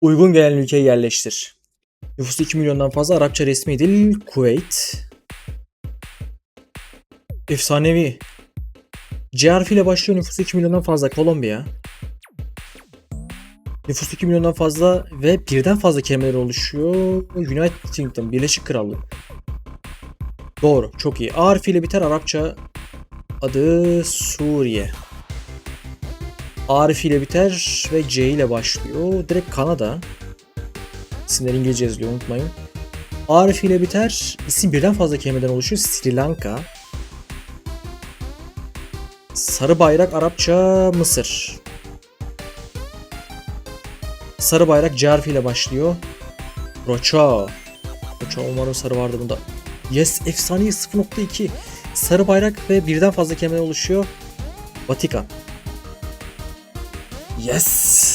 Uygun gelen ülkeye yerleştir. Nüfusu 2 milyondan fazla Arapça resmi dil Kuveyt. Efsanevi. C harfiyle başlıyor nüfusu 2 milyondan fazla Kolombiya. Nüfusu 2 milyondan fazla ve birden fazla kelimeler oluşuyor. United Kingdom, Birleşik Krallık. Doğru, çok iyi. A harfiyle biter Arapça adı Suriye. A harfiyle biter ve C ile başlıyor. Direkt Kanada. İsimler İngilizce yazılıyor unutmayın. A harfiyle biter. İsim birden fazla kelimeden oluşuyor. Sri Lanka. Sarı bayrak Arapça Mısır. Sarı bayrak C harfiyle başlıyor. Roça. Roça umarım sarı vardı bunda. Yes efsanevi 0.2. Sarı bayrak ve birden fazla kelimeden oluşuyor. Vatikan. Yes.